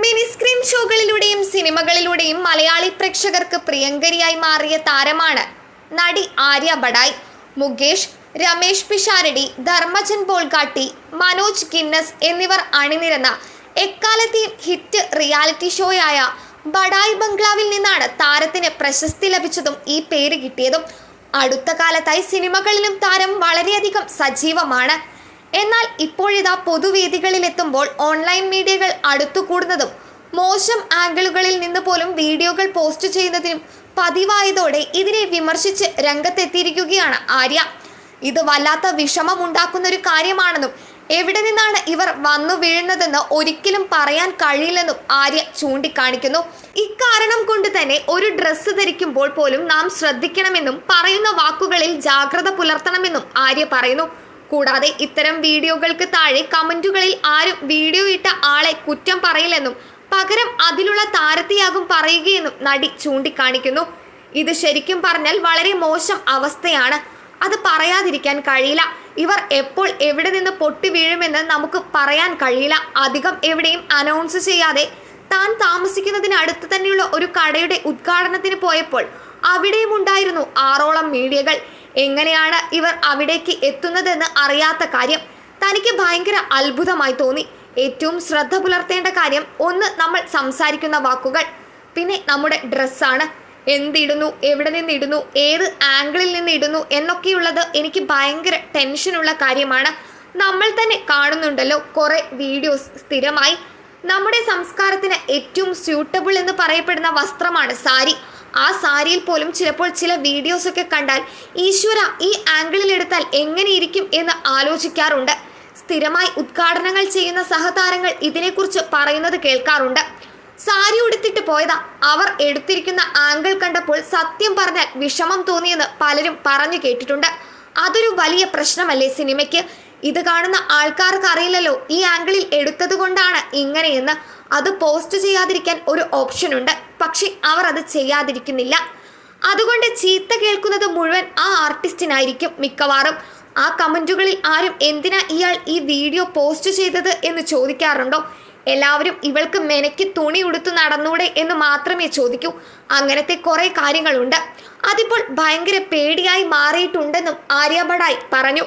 Mini screen ഷോകളിലൂടെയും സിനിമകളിലൂടെയും മലയാളി പ്രേക്ഷകർക്ക് പ്രിയങ്കരിയായി മാറിയ താരമാണ് നടി ആര്യ ബഡായ്. മുകേഷ് രമേഷ് പിഷാരടി ധർമ്മജൻ ബോൾഗാട്ടി മനോജ് ഗിന്നസ് എന്നിവർ അണിനിരന്ന എക്കാലത്തെയും ഹിറ്റ് റിയാലിറ്റി ഷോയായ ബഡായ് ബംഗ്ലാവിൽ നിന്നാണ് താരത്തിന് പ്രശസ്തി ലഭിച്ചതും ഈ പേര് കിട്ടിയതും. അടുത്ത കാലത്തായി സിനിമകളിലും താരം വളരെയധികം സജീവമാണ്. എന്നാൽ ഇപ്പോഴിതാ പൊതുവേദികളിൽ എത്തുമ്പോൾ ഓൺലൈൻ മീഡിയകൾ അടുത്തുകൂടുന്നതും മോശം ആംഗിളുകളിൽ നിന്ന് പോലും വീഡിയോകൾ പോസ്റ്റ് ചെയ്യുന്നതിനും പതിവായതോടെ ഇതിനെ വിമർശിച്ച് രംഗത്തെത്തിയിരിക്കുകയാണ് ആര്യ. ഇത് വല്ലാത്ത വിഷമമുണ്ടാക്കുന്ന ഒരു കാര്യമാണെന്നും എവിടെ നിന്നാണ് ഇവർ വന്നു വീഴുന്നതെന്ന് ഒരിക്കലും പറയാൻ കഴിയില്ലെന്നും ആര്യ ചൂണ്ടിക്കാണിക്കുന്നു. ഇക്കാരണം കൊണ്ട് തന്നെ ഒരു ഡ്രസ്സ് ധരിക്കുമ്പോൾ പോലും നാം ശ്രദ്ധിക്കണമെന്നും പറയുന്ന വാക്കുകളിൽ ജാഗ്രത പുലർത്തണമെന്നും ആര്യ പറയുന്നു. കൂടാതെ ഇത്തരം വീഡിയോകൾക്ക് താഴെ കമന്റുകളിൽ ആരും വീഡിയോ ഇട്ട ആളെ കുറ്റം പറയില്ലെന്നും പകരം അതിലുള്ള താരത്തെയാകും പറയുകയെന്നും നടി ചൂണ്ടിക്കാണിക്കുന്നു. ഇത് ശരിക്കും പറഞ്ഞാൽ വളരെ മോശം അവസ്ഥയാണ്. അത് പറയാതിരിക്കാൻ കഴിയില്ല. ഇവർ എപ്പോൾ എവിടെ നിന്ന് പൊട്ടി വീഴുമെന്ന് നമുക്ക് പറയാൻ കഴിയില്ല. അധികം എവിടെയും അനൗൺസ് ചെയ്യാതെ താൻ താമസിക്കുന്നതിന് അടുത്ത് തന്നെയുള്ള ഒരു കടയുടെ ഉദ്ഘാടനത്തിന് പോയപ്പോൾ അവിടെയും ഉണ്ടായിരുന്നു ആറോളം മീഡിയകൾ. എങ്ങനെയാണ് ഇവർ അവിടേക്ക് എത്തുന്നതെന്ന് അറിയാത്ത കാര്യം തനിക്ക് ഭയങ്കര അത്ഭുതമായി തോന്നി. ഏറ്റവും ശ്രദ്ധ പുലർത്തേണ്ട കാര്യം ഒന്ന് നമ്മൾ സംസാരിക്കുന്ന വാക്കുകൾ. പിന്നെ നമ്മുടെ ഡ്രസ്സാണ് എന്തിടുന്നു? എവിടെ നിന്ന് ഇടുന്നു ഏത് ആംഗിളിൽ നിന്ന് ഇടുന്നു എന്നൊക്കെയുള്ളത് എനിക്ക് ഭയങ്കര ടെൻഷനുള്ള കാര്യമാണ്. നമ്മൾ തന്നെ കാണുന്നുണ്ടല്ലോ കുറേ വീഡിയോസ് സ്ഥിരമായി. നമ്മുടെ സംസ്കാരത്തിന് ഏറ്റവും സ്യൂട്ടബിൾ എന്ന് പറയപ്പെടുന്ന വസ്ത്രമാണ് സാരി. ആ സാരിയിൽ പോലും ചിലപ്പോൾ ചില വീഡിയോസ് ഒക്കെ കണ്ടാൽ ഈശ്വര ഈ ആംഗിളിൽ എടുത്താൽ എങ്ങനെയിരിക്കും എന്ന് ആലോചിക്കാറുണ്ട്. സ്ഥിരമായി ഉദ്ഘാടനങ്ങൾ ചെയ്യുന്ന സഹതാരങ്ങൾ ഇതിനെക്കുറിച്ച് പറയുന്നത് കേൾക്കാറുണ്ട്. സാരി ഉടുത്തിട്ട് പോയതാ. അവർ എടുത്തിരിക്കുന്ന ആംഗിൾ കണ്ടപ്പോൾ സത്യം പറഞ്ഞാൽ വിഷമം തോന്നിയെന്ന് പലരും പറഞ്ഞു കേട്ടിട്ടുണ്ട്. അതൊരു വലിയ പ്രശ്നമല്ലേ സിനിമയ്ക്ക്? ഇത് കാണുന്ന ആൾക്കാർക്ക് അറിയില്ലല്ലോ. ഈ ആംഗിളിൽ എടുത്തത് കൊണ്ടാണ് ഇങ്ങനെയെന്ന്. അത് പോസ്റ്റ് ചെയ്യാതിരിക്കാൻ ഒരു ഓപ്ഷൻ ഉണ്ട്. പക്ഷെ അവർ അത് ചെയ്യാതിരിക്കുന്നില്ല. അതുകൊണ്ട് ചീത്ത കേൾക്കുന്നത് മുഴുവൻ ആ ആർട്ടിസ്റ്റിനായിരിക്കും മിക്കവാറും. ആ കമന്റുകളിൽ ആരും എന്തിനാ ഇയാൾ ഈ വീഡിയോ പോസ്റ്റ് ചെയ്തത് എന്ന് ചോദിക്കാറുണ്ടോ? എല്ലാവരും ഇവൾക്ക് മെനയ്ക്ക് തുണി ഉടുത്ത് നടന്നൂടെ എന്ന് മാത്രമേ ചോദിക്കൂ. അങ്ങനത്തെ കുറേ കാര്യങ്ങളുണ്ട്. അതിപ്പോൾ ഭയങ്കര പേടിയായി മാറിയിട്ടുണ്ടെന്നും ആര്യ പറഞ്ഞു.